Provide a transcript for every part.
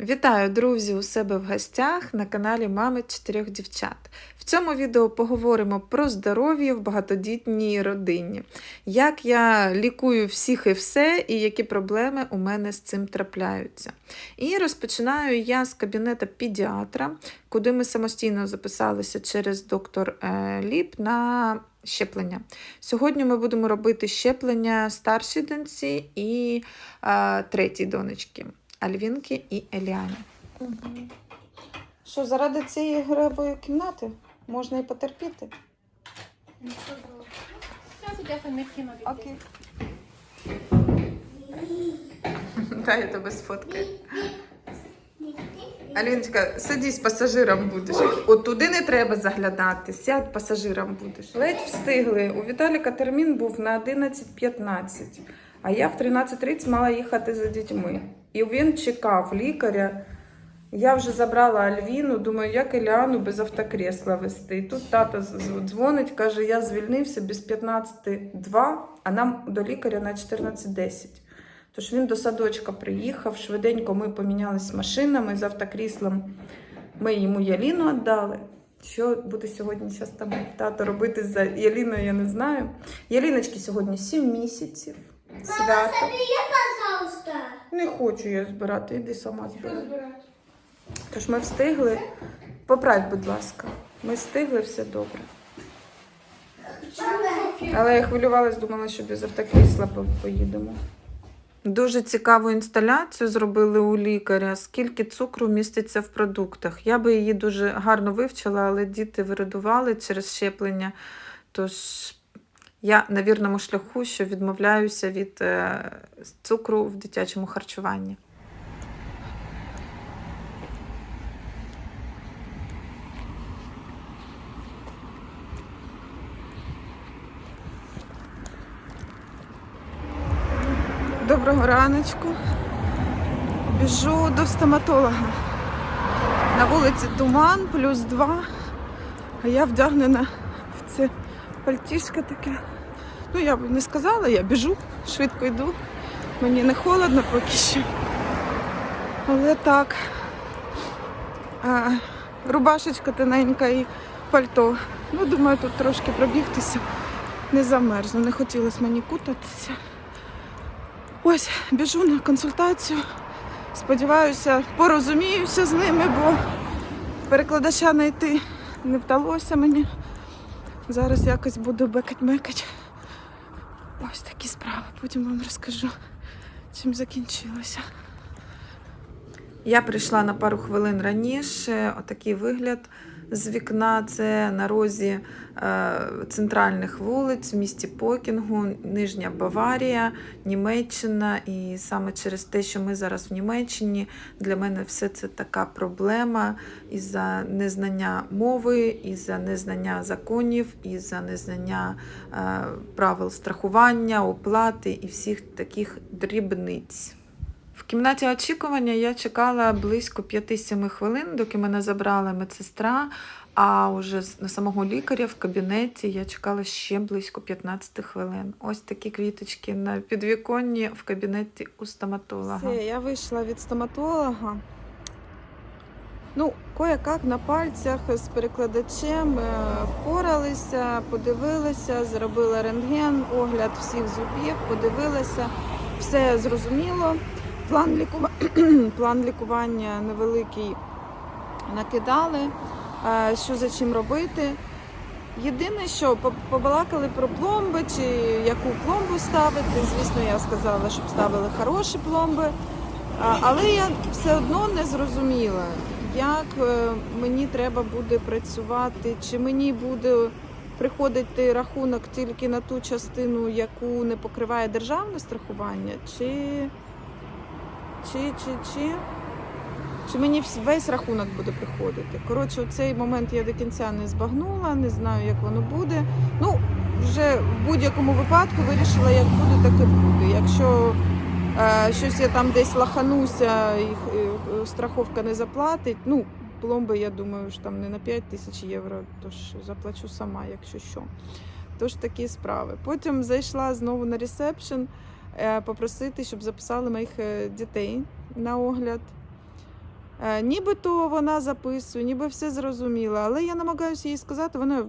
Вітаю, друзі, у себе в гостях на каналі Мами чотирьох дівчат. В цьому відео поговоримо про здоров'я в багатодітній родині, як я лікую всіх і все, і які проблеми у мене з цим трапляються. І розпочинаю я з кабінету педіатра, куди ми самостійно записалися через доктор е, Ліп на щеплення. Сьогодні ми будемо робити щеплення старшій доньці і е, третій донечки. Альвінки і Еліані. Що, заради цієї гребої кімнати можна і потерпіти? Сейчас у тебя совместимо. Окей. Дай я тебе сфоткаю. Аліночка, садись пасажиром будеш. От туди не треба заглядати, сядь пасажиром будеш. Ледь встигли. У Віталіка термін був на 11.15, а я в 13.30 мала їхати за дітьми. І він чекав лікаря. Я вже забрала Альвіну, думаю, як Еліану без автокресла вести. І тут тато дзвонить, каже, я звільнився без 15.2, а нам до лікаря на 14.10. Тож він до садочка приїхав, швиденько ми помінялись машинами з автокріслом. Ми йому Яліну віддали. Що буде сьогодні зараз там тато робити за Яліною, я не знаю. Яліночки сьогодні 7 місяців. Свято. пожалуйста. Не хочу я збирати, іди сама збирай. Тож ми встигли. Поправь, будь ласка. Ми встигли все добре. Але я хвилювалась, думала, що без автокрісла по- поїдемо. Дуже цікаву інсталяцію зробили у лікаря, скільки цукру міститься в продуктах. Я би її дуже гарно вивчила, але діти вирадували через щеплення. Тож я на вірному шляху, що відмовляюся від е, цукру в дитячому харчуванні. Доброго раночку. Біжу до стоматолога. На вулиці туман, плюс два. А я вдягнена в це пальтішко таке. Ну, я б не сказала, я біжу, швидко йду. Мені не холодно поки що. Але так. А, рубашечка тоненька і пальто. Ну, думаю, тут трошки пробігтися. Не замерзну, не хотілося мені кутатися. Ось, біжу на консультацію. Сподіваюся, порозуміюся з ними, бо перекладача знайти не вдалося мені. Зараз якось буду бекать-мекать. Ось такі справи. Потім вам розкажу, чим закінчилося. Я прийшла на пару хвилин раніше. Отакий вигляд з вікна. Це на розі е, центральних вулиць в місті Покінгу, Нижня Баварія, Німеччина. І саме через те, що ми зараз в Німеччині, для мене все це така проблема із-за незнання мови, із-за незнання законів, із-за незнання е, правил страхування, оплати і всіх таких дрібниць. В кімнаті очікування я чекала близько 5-7 хвилин, доки мене забрала медсестра. А уже на самого лікаря в кабінеті я чекала ще близько 15 хвилин. Ось такі квіточки на підвіконні в кабінеті у стоматолога. Все, я вийшла від стоматолога. Ну, кое-как на пальцях з перекладачем е, впоралися, подивилися, зробила рентген, огляд всіх зубів, подивилася, все зрозуміло. План, лікува... План лікування невеликий накидали, е, що за чим робити. Єдине, що побалакали про пломби, чи яку пломбу ставити. Звісно, я сказала, щоб ставили хороші пломби. Але я все одно не зрозуміла, як е, мені треба буде працювати, чи мені буде приходити рахунок тільки на ту частину, яку не покриває державне страхування, чи, чи, чи, чи, чи мені весь рахунок буде приходити. Коротше, у цей момент я до кінця не збагнула, не знаю, як воно буде. Ну, вже в будь-якому випадку вирішила, як буде, так і буде. Якщо е, щось я там десь лахануся і е, страховка не заплатить, ну, пломби, я думаю, що там не на 5 тисяч євро, тож заплачу сама, якщо що. Тож такі справи. Потім зайшла знову на ресепшн, попросити, щоб записали моїх е, дітей на огляд. Е, Нібито вона записує, ніби все зрозуміла, але я намагаюся їй сказати, вона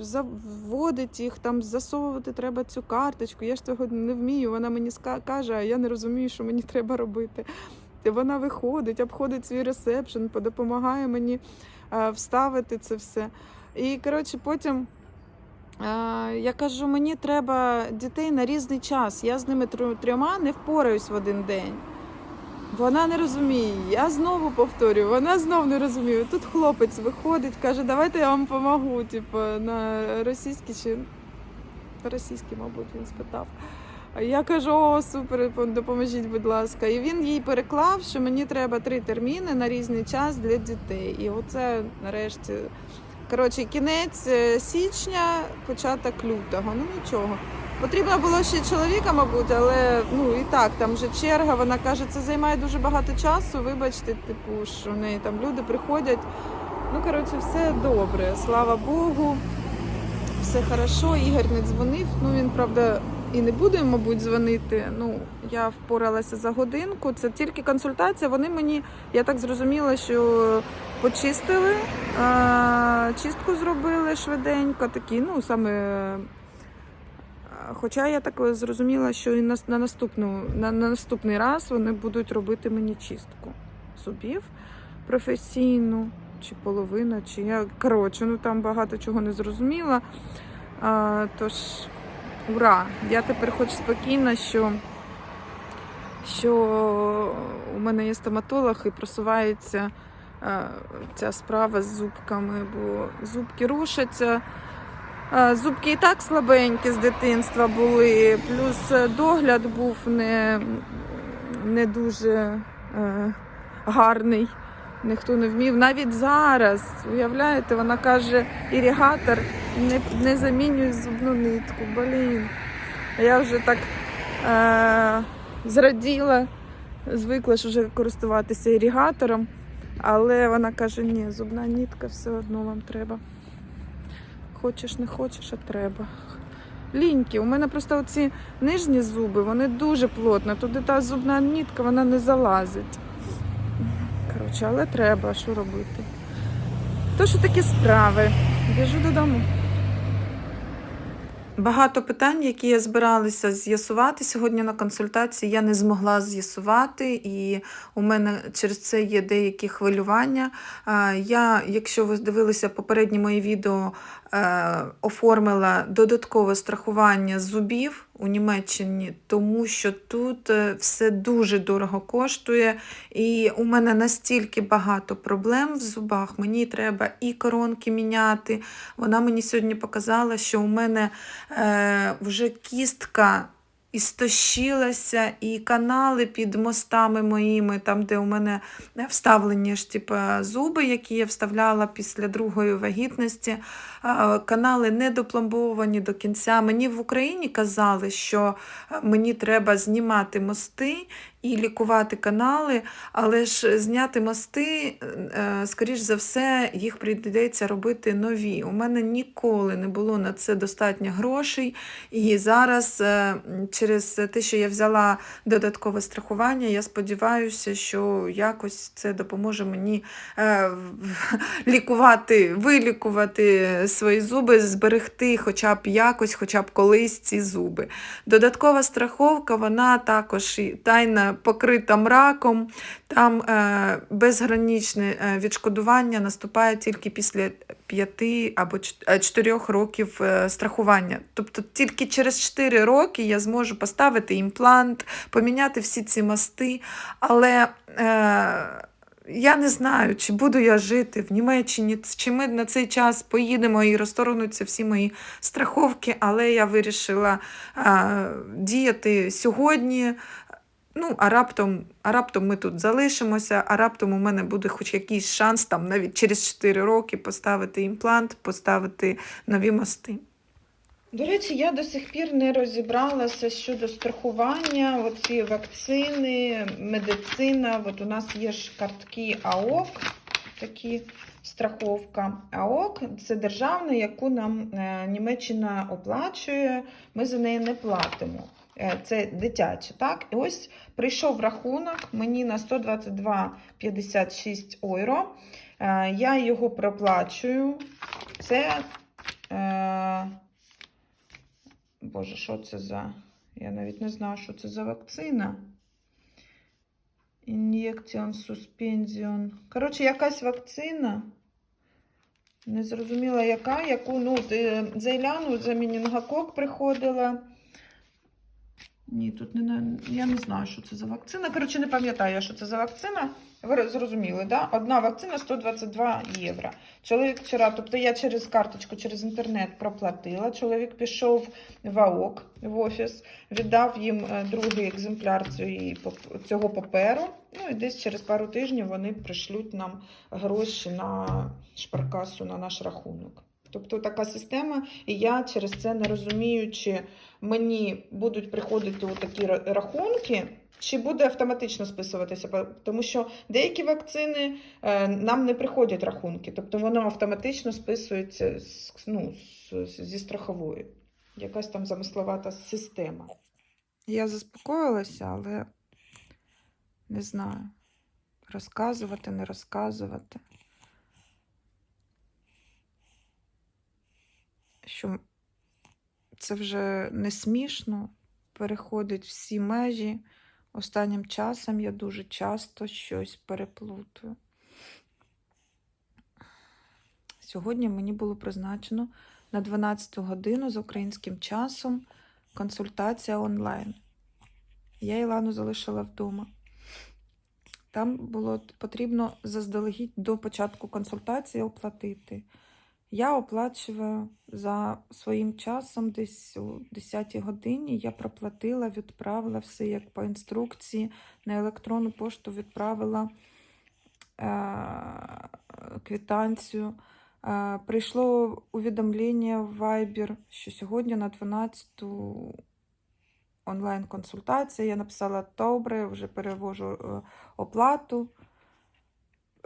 заводить їх, там засовувати треба цю карточку. Я ж цього не вмію. Вона мені каже, а я не розумію, що мені треба робити. Вона виходить, обходить свій ресепшн, допомагає мені е, вставити це все. І коротше, потім е, я кажу, мені треба дітей на різний час. Я з ними трьома не впораюсь в один день. Вона не розуміє. Я знову повторюю, вона знов не розуміє. Тут хлопець виходить, каже, давайте я вам допомогу. Типу, на російській чи російській, мабуть, він спитав. Я кажу, о, супер, допоможіть, будь ласка. І він їй переклав, що мені треба три терміни на різний час для дітей. І оце нарешті. Коротше, кінець е, січня, початок лютого. Ну нічого. Потрібно було ще чоловіка, мабуть, але ну і так, там вже черга. Вона каже, це займає дуже багато часу. Вибачте, типу, що в неї там люди приходять. Ну, коротше, все добре. Слава Богу. Все хорошо. Ігор не дзвонив. Ну він правда і не буде, мабуть, дзвонити. Ну я впоралася за годинку. Це тільки консультація. Вони мені, я так зрозуміла, що почистили, чистку зробили швиденько. Такі, ну саме. Хоча я так зрозуміла, що і на, на, наступну, на, на наступний раз вони будуть робити мені чистку зубів професійну, чи половина, чи я. Коротше, ну там багато чого не зрозуміла. А, тож, ура! Я тепер хоч спокійна, що, що у мене є стоматолог і просувається а, ця справа з зубками, бо зубки рушаться. А, Зубки і так слабенькі з дитинства були, плюс е, догляд був не, не дуже е, гарний. Ніхто не вмів. Навіть зараз, уявляєте, вона каже, іригатор не, не замінює зубну нитку. Блін. Я вже так е, зраділа, звикла ж вже користуватися ірігатором, але вона каже, ні, зубна нитка все одно вам треба. Хочеш, не хочеш, а треба. Ліньки. У мене просто оці нижні зуби, вони дуже плотно. Туди та зубна нітка, вона не залазить. Коротше, але треба, що робити. То, що такі справи. Біжу додому. Багато питань, які я збиралася з'ясувати сьогодні на консультації, я не змогла з'ясувати, і у мене через це є деякі хвилювання. Я, якщо ви дивилися попередні мої відео, е, оформила додаткове страхування зубів у Німеччині, тому що тут е, все дуже дорого коштує, і у мене настільки багато проблем в зубах. Мені треба і коронки міняти. Вона мені сьогодні показала, що у мене е, вже кістка. Істощилася, і канали під мостами моїми, там, де у мене вставлені ж, типа, зуби, які я вставляла після другої вагітності. Канали не допломбовані до кінця. Мені в Україні казали, що е, мені треба знімати мости і лікувати канали, але ж зняти мости, е, скоріш за все, їх прийдеться робити нові. У мене ніколи не було на це достатньо грошей. І зараз, е, через те, що я взяла додаткове страхування, я сподіваюся, що якось це допоможе мені е, лікувати, вилікувати свої зуби, зберегти хоча б якось, хоча б колись ці зуби. Додаткова страховка, вона також тайна покрита мраком. Там е, безграничне е, відшкодування наступає тільки після п'яти або е, чотирьох років е, страхування. Тобто тільки через 4 роки я зможу поставити імплант, поміняти всі ці мости. Але е, я не знаю, чи буду я жити в Німеччині, чи ми на цей час поїдемо і розторгнуться всі мої страховки, але я вирішила е, діяти сьогодні. Ну, а раптом, а раптом ми тут залишимося, а раптом у мене буде хоч якийсь шанс там навіть через 4 роки поставити імплант, поставити нові мости. До речі, я до сих пір не розібралася щодо страхування, оці вакцини, медицина. От у нас є ж картки АОК, такі страховка. АОК це державна, яку нам е, Німеччина оплачує, ми за неї не платимо. Е, Це дитяче, так? І ось прийшов рахунок мені на 122,56 євро. Е, Я його проплачую. Це. Е... Боже, що це за. Я навіть не знаю, що це за вакцина. Ін'єкціон, суспензіон. Коротше, якась вакцина. Не зрозуміла, яка, яку, ну, е, за Іляну, за Мінінгокок приходила. Ні, тут не я не знаю, що це за вакцина. Коротше, не пам'ятаю, що це за вакцина. Ви зрозуміли, да? Одна вакцина 122 євро. Чоловік вчора, тобто я через карточку, через інтернет проплатила. Чоловік пішов в АОК в офіс, віддав їм е, другий екземпляр цієї, цього паперу. Ну і десь через пару тижнів вони пришлють нам гроші на шпаркасу на наш рахунок. Тобто така система, і я через це не розумію, чи мені будуть приходити такі рахунки, чи буде автоматично списуватися, тому що деякі вакцини е, нам не приходять рахунки, тобто воно автоматично списується ну, зі страхової. Якась там замисловата система. Я заспокоїлася, але не знаю, розказувати, не розказувати. Що це вже не смішно, переходить всі межі. Останнім часом я дуже часто щось переплутую. Сьогодні мені було призначено на 12 годину з українським часом консультація онлайн. Я Ілану залишила вдома. Там було потрібно заздалегідь до початку консультації оплатити. Я оплачуваю за своїм часом, десь о 10 годині. Я проплатила, відправила все як по інструкції. На електронну пошту відправила е- квитанцію. Е, прийшло увідомлення в Viber, що сьогодні на 12 онлайн-консультація. Я написала добре, вже перевожу е, оплату.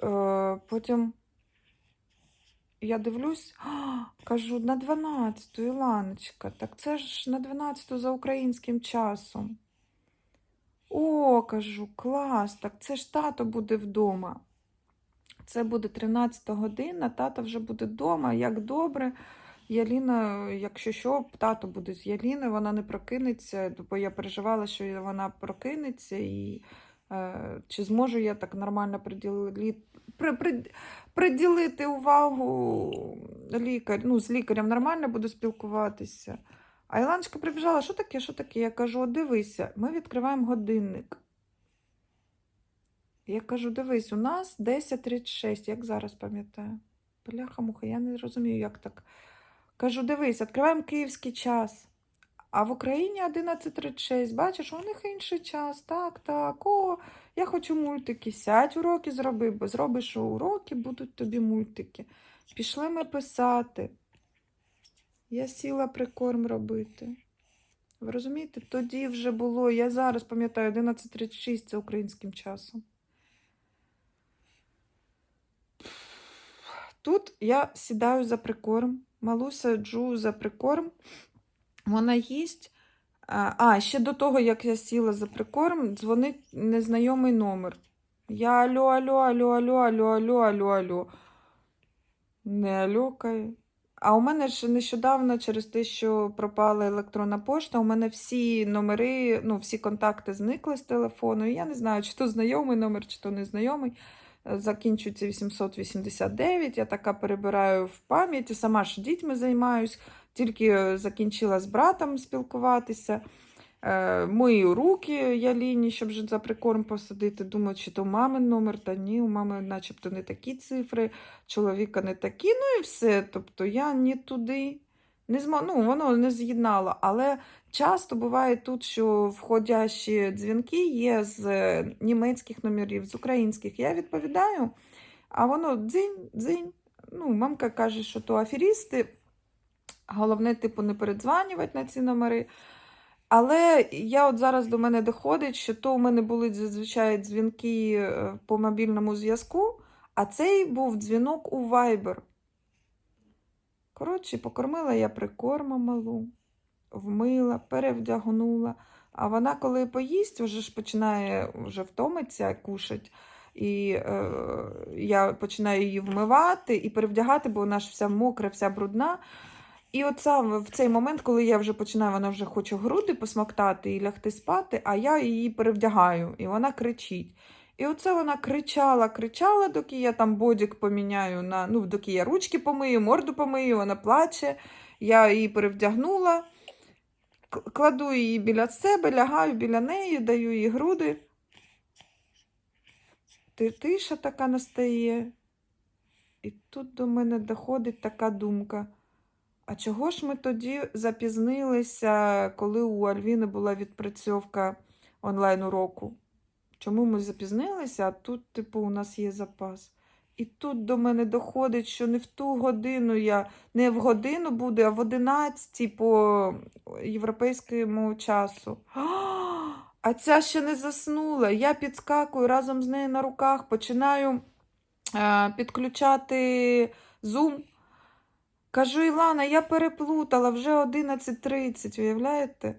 Е, потім я дивлюсь, «А, кажу, на 12-ту, Іланочка, так це ж на 12-ту за українським часом. О, кажу, клас, так це ж тато буде вдома. Це буде 13 година, тато вже буде вдома, як добре. Яліна, якщо що, тато буде з Яліни, вона не прокинеться, бо я переживала, що вона прокинеться, і е, чи зможу я так нормально приділити, при, при, приділити увагу лікар, ну, з лікарем нормально буду спілкуватися. А Іланочка прибіжала, що таке, що таке? Я кажу, дивися, ми відкриваємо годинник. Я кажу, дивись, у нас 10.36, як зараз пам'ятаю. Бляха-муха, я не розумію, як так. Кажу, дивись, відкриваємо київський час. А в Україні 11.36. Бачиш, у них інший час. Так, так. О, я хочу мультики. Сядь уроки зроби, бо зробиш уроки, будуть тобі мультики. Пішли ми писати. Я сіла прикорм робити. Ви розумієте? Тоді вже було, я зараз пам'ятаю, 11.36 це українським часом. Тут я сідаю за прикорм, малу саджу за прикорм. Вона їсть. А, ще до того, як я сіла за прикорм, дзвонить незнайомий номер. Я алло, алло, алло, алло, алло, алло, алло, алло. Не аллокає. А у мене ж нещодавно, через те, що пропала електронна пошта, у мене всі номери, ну, всі контакти зникли з телефону. І я не знаю, чи то знайомий номер, чи то незнайомий. Закінчується 889. Я така перебираю в пам'яті, сама ж дітьми займаюсь, тільки е, закінчила з братом спілкуватися. Е, Мою руки я ліні, щоб вже за прикорм посадити. Думаю, чи то мамин номер, та ні, у мами начебто не такі цифри, чоловіка не такі, ну і все. Тобто я ні туди не змо... ну, воно не з'єднало. Але часто буває тут, що входящі дзвінки є з е, німецьких номерів, з українських. Я відповідаю, а воно дзинь, дзинь. Ну, мамка каже, що то аферісти. Головне, типу, не передзванювати на ці номери. Але я от зараз до мене доходить, що то у мене були зазвичай дзвінки е, по мобільному зв'язку, а цей був дзвінок у Viber. Коротше, покормила я прикормом малу, вмила, перевдягнула, А вона, коли поїсть, вже ж починає вже втомиться кушать. І е, я починаю її вмивати і перевдягати, бо вона ж вся мокра, вся брудна. І от саме в цей момент, коли я вже починаю, вона вже хоче груди посмоктати і лягти спати, а я її перевдягаю, і вона кричить. І оце вона кричала, кричала, доки я там бодік поміняю на ну, доки я ручки помию, морду помию, вона плаче. Я її перевдягнула, кладу її біля себе, лягаю біля неї, даю їй груди. Тиша така настає. І тут до мене доходить така думка. А чого ж ми тоді запізнилися, коли у Альвіни була відпрацьовка онлайн-уроку? Чому ми запізнилися, а тут, типу, у нас є запас. І тут до мене доходить, що не в ту годину я, не в годину буде, а в 11 по європейському часу. А ця ще не заснула. Я підскакую разом з нею на руках, починаю е, підключати Zoom. Кажу, Ілана, я переплутала, вже 11.30, уявляєте?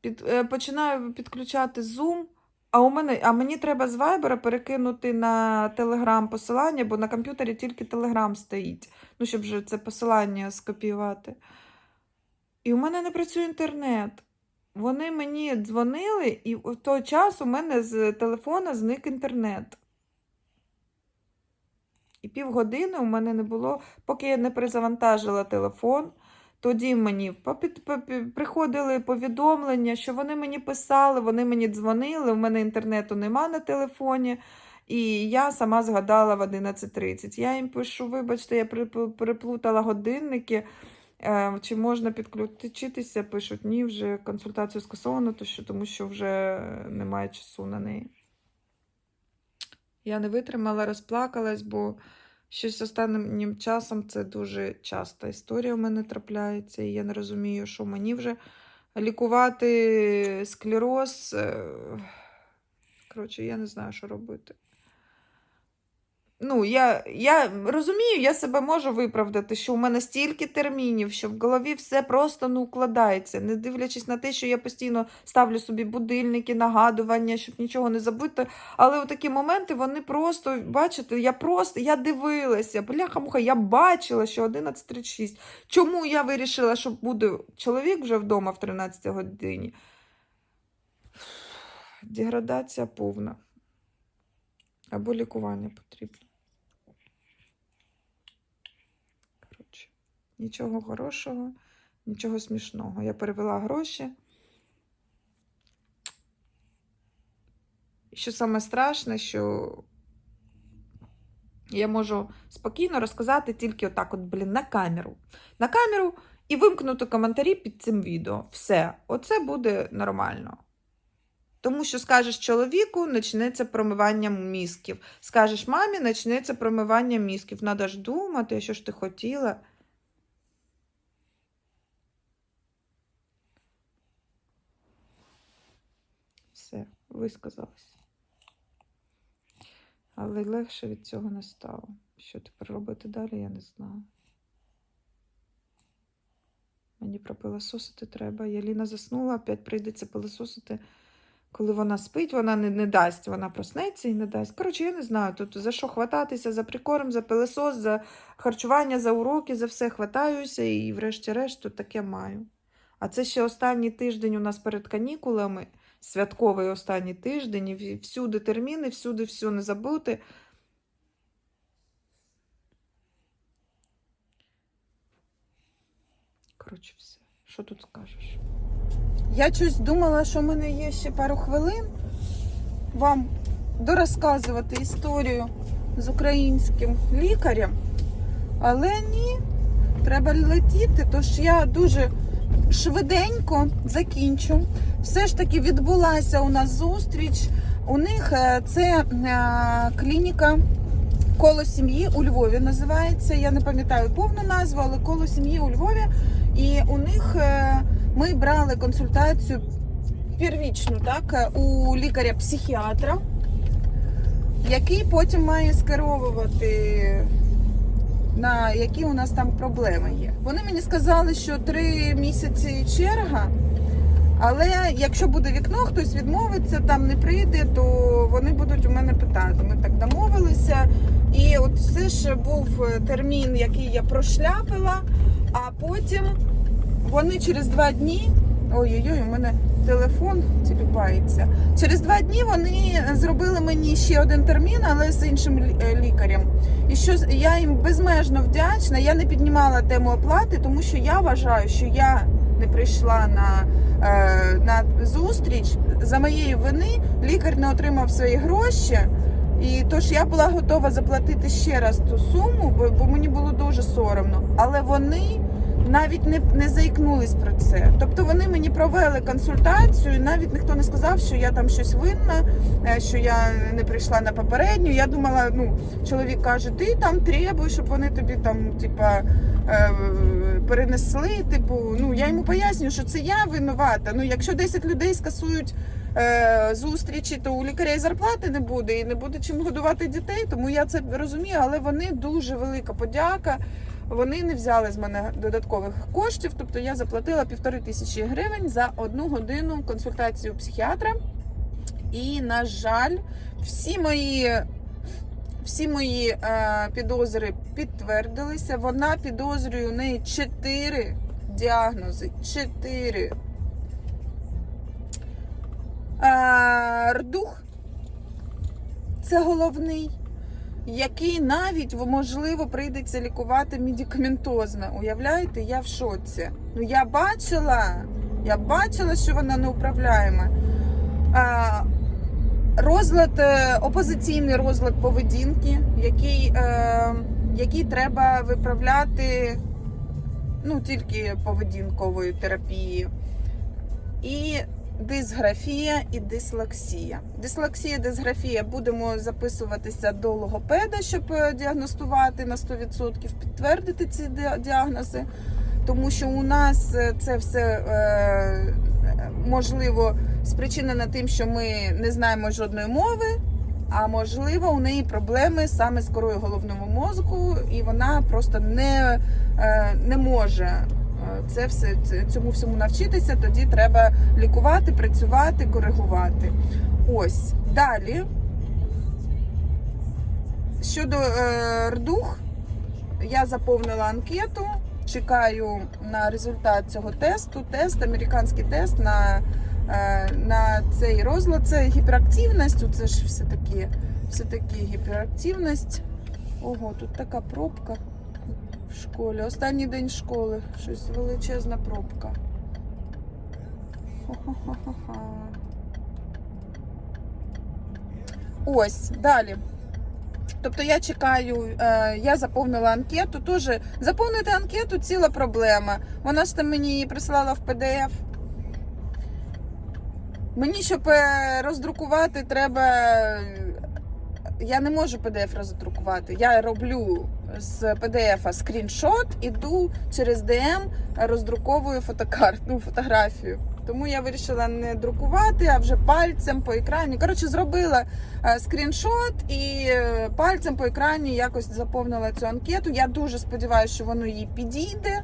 Під, е, починаю підключати Zoom, а, у мене, а мені треба з Viber перекинути на Telegram посилання, бо на комп'ютері тільки Telegram стоїть. Ну, щоб вже це посилання скопіювати. І у мене не працює інтернет. Вони мені дзвонили, і в той час у мене з телефона зник інтернет. І півгодини у мене не було, поки я не перезавантажила телефон. Тоді мені приходили повідомлення, що вони мені писали, вони мені дзвонили, у мене інтернету нема на телефоні. І я сама згадала в 11.30. Я їм пишу, вибачте, я переплутала годинники. Е, Чи можна підключитися? Пишуть, ні, вже консультацію скасовано, тому що вже немає часу на неї. Я не витримала, розплакалась, бо щось останнім часом це дуже часта історія у мене трапляється, і я не розумію, що мені вже лікувати склероз. е, Коротше, я не знаю, що робити. Ну, я, я розумію, я себе можу виправдати, що у мене стільки термінів, що в голові все просто не укладається, не дивлячись на те, що я постійно ставлю собі будильники, нагадування, щоб нічого не забути. Але у такі моменти вони просто, бачите, я просто я дивилася, бляха-муха, я бачила, що 11.36. Чому я вирішила, що буде чоловік вже вдома в 13 годині? Деградація повна. Або лікування потрібно. Нічого хорошого, нічого смішного. Я перевела гроші. Що саме страшне, що я можу спокійно розказати тільки отак, от, блін, на камеру. На камеру і вимкнути коментарі під цим відео. Все, оце буде нормально. Тому що скажеш чоловіку, почнеться промивання мізків. Скажеш мамі, почнеться промивання мізків. Надо ж думати, що ж ти хотіла. Все, висказалась. Але легше від цього не стало. Що тепер робити далі, я не знаю. Мені пропилососити треба. Яліна заснула, опять прийдеться пилососити. Коли вона спить, вона не, не дасть, вона проснеться і не дасть. Коротше, я не знаю, тут за що хвататися, за прикорм, за пилесос, за харчування, за уроки, за все хватаюся і, врешті-решт, таке маю. А це ще останній тиждень у нас перед канікулами, святковий останній тиждень, і всюди терміни, всюди все не забути. Коротше, все. Що тут скажеш? Я щось думала, що в мене є ще пару хвилин вам дорозказувати історію з українським лікарем. Але ні, треба летіти, тож я дуже швиденько закінчу. Все ж таки відбулася у нас зустріч. У них е, це е, клініка коло сім'ї у Львові називається. Я не пам'ятаю повну назву, але коло сім'ї у Львові. І у них е, ми брали консультацію первічну, так, у лікаря-психіатра, який потім має скеровувати, на які у нас там проблеми є. Вони мені сказали, що три місяці черга, Але якщо буде вікно, хтось відмовиться, там не прийде, то вони будуть у мене питати. Ми так домовилися. І от це ж був термін, який я прошляпила, а потім вони через два дні. Ой-ой-ой, у мене телефон тіліпається. Через два дні вони зробили мені ще один термін, але з іншим е, лікарем. І що я їм безмежно вдячна. Я не піднімала тему оплати, тому що я вважаю, що я не прийшла на, е, на зустріч за моєї вини. Лікар не отримав свої гроші. І тож я була готова заплатити ще раз ту суму, бо мені було дуже соромно. Але вони навіть не, не заікнулись про це. Тобто вони мені провели консультацію, і навіть ніхто не сказав, що я там щось винна, е, що я не прийшла на попередню. Я думала, ну чоловік каже, ти там требуєш, щоб вони тобі там, типа. е, Перенесли, типу, ну я йому пояснюю, що це я винувата. Ну, якщо 10 людей скасують е, зустрічі, то у лікаря зарплати не буде, і не буде чим годувати дітей. Тому я це розумію, але вони дуже велика подяка. Вони не взяли з мене додаткових коштів, тобто я заплатила півтори тисячі гривень за одну годину консультацію психіатра. І, на жаль, всі мої, всі мої е, підозри підтвердилися. Вона підозрює у неї чотири діагнози. Чотири. Е, рдух це головний який навіть можливо прийдеться лікувати медикаментозно. Уявляєте, я в шоці. Ну я бачила, я бачила, що вона неуправляєма. А, розлад, е, опозиційний розлад поведінки, який, е, який треба виправляти ну, тільки поведінковою терапією. І дисграфія і дислексія. Дислексія, дисграфія будемо записуватися до логопеда, щоб е, діагностувати на 100%, підтвердити ці діагнози, тому що у нас е, це все е, можливо спричинено тим, що ми не знаємо жодної мови. А можливо, у неї проблеми саме з корою головного мозку, і вона просто не, не може це все цьому всьому навчитися. Тоді треба лікувати, працювати, коригувати. Ось далі. Щодо е, рдух, я заповнила анкету. Чекаю на результат цього тесту. Тест, американський тест на, е, на цей розлад. Це гіперактивність. Це ж все таки, все таки гіперактивність. Ого, тут така пробка в школі. Останній день школи. Щось величезна пробка. Ось, далі. Тобто я чекаю, е, я заповнила анкету. Теж заповнити анкету ціла проблема. Вона ж там мені її прислала в PDF. Мені, щоб е, роздрукувати, треба. Я не можу PDF роздрукувати. Я роблю з PDF скріншот, іду через DM, роздруковую фотокарт, ну, фотографію. Тому я вирішила не друкувати, а вже пальцем по екрані. Коротше, зробила е, скріншот і е, пальцем по екрані якось заповнила цю анкету. Я дуже сподіваюся, що воно їй підійде,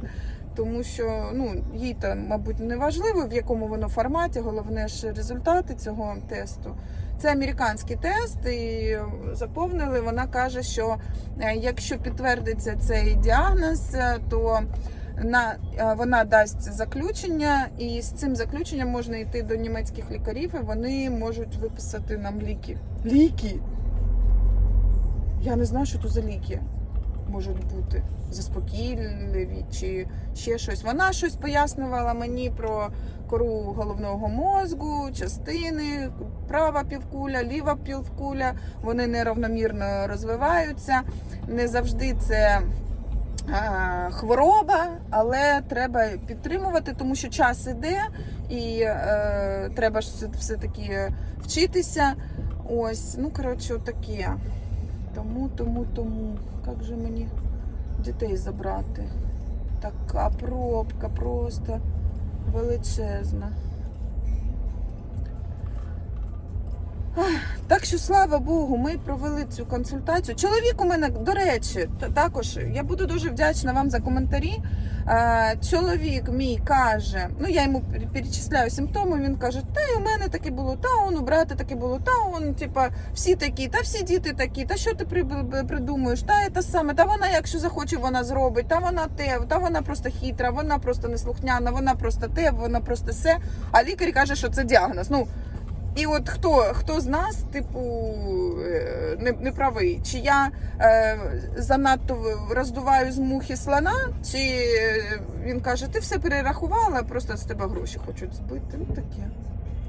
тому що ну, їй то, мабуть, не важливо, в якому воно форматі, головне ж результати цього тесту. Це американський тест, і заповнили. Вона каже, що е, якщо підтвердиться цей діагноз, е, то на е, вона дасть заключення, і з цим заключенням можна йти до німецьких лікарів, і вони можуть виписати нам ліки. Ліки. Я не знаю, що тут за ліки можуть бути. Заспокійливі чи ще щось. Вона щось пояснювала мені про кору головного мозку, частини, права півкуля, ліва півкуля. Вони неравномірно розвиваються. Не завжди це хвороба, але треба підтримувати, тому що час іде і е, треба ж все- все-таки вчитися. Ось, ну коротше, таке. Тому, тому, тому. Як же мені дітей забрати? Така пробка просто величезна. Так що слава Богу, ми провели цю консультацію. Чоловік у мене, до речі, також я буду дуже вдячна вам за коментарі. Чоловік мій каже: ну я йому перечисляю симптоми. Він каже: Та й у мене таке було, та он у брата таке було, та он, типа, всі такі, та всі діти такі, та що ти при- при- придумуєш? Та це саме, та вона, якщо захоче, вона зробить, та вона те, та вона просто хитра, вона просто неслухняна, вона просто те, вона просто все. А лікар каже, що це діагноз. Ну і от хто хто з нас, типу, е, не, не правий? Чи я е, занадто роздуваю з мухи слона, чи е, він каже, ти все перерахувала, просто з тебе гроші хочуть збити. Ну таке.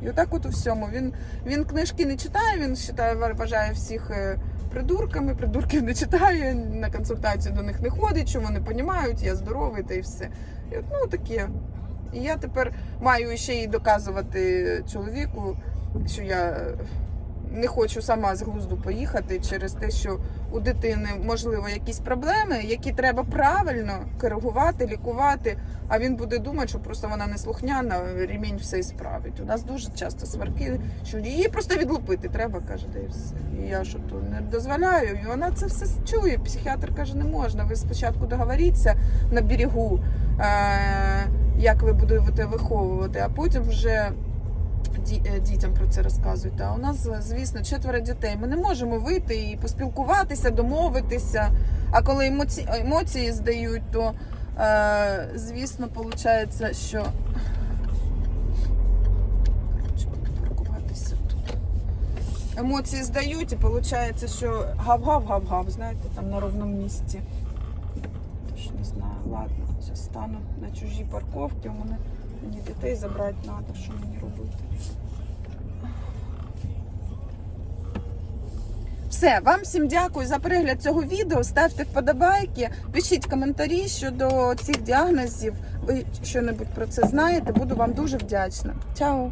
І отак от у всьому. Він, він книжки не читає, він вважає, вважає всіх е, придурками, придурків не читає, на консультацію до них не ходить, що вони розуміють, я здоровий та й все. І, от, ну таке. І я тепер маю ще й доказувати чоловіку, що я не хочу сама з глузду поїхати через те, що у дитини можливо якісь проблеми, які треба правильно коригувати, лікувати. А він буде думати, що просто вона не слухняна, ремінь все і справить. У нас дуже часто сварки, що її просто відлупити треба, каже, і все. І я що то не дозволяю. І вона це все чує. Психіатр каже, не можна. Ви спочатку договоріться на берегу, е- як ви будете виховувати, а потім вже е, дітям про це розказуєте. А у нас, звісно, четверо дітей. Ми не можемо вийти і поспілкуватися, домовитися. А коли емоці... емоції здають, то е, звісно, виходить, що тут. Емоції здають, і виходить, що гав-гав-гав-гав, знаєте, там на ровному місці. Тож не знаю, ладно, зараз стану на чужій парковці. У мене мені дітей забрати треба, що мені робити. Все, вам всім дякую за перегляд цього відео. Ставте вподобайки, пишіть коментарі щодо цих діагнозів. Ви що-небудь про це знаєте, буду вам дуже вдячна. Чао!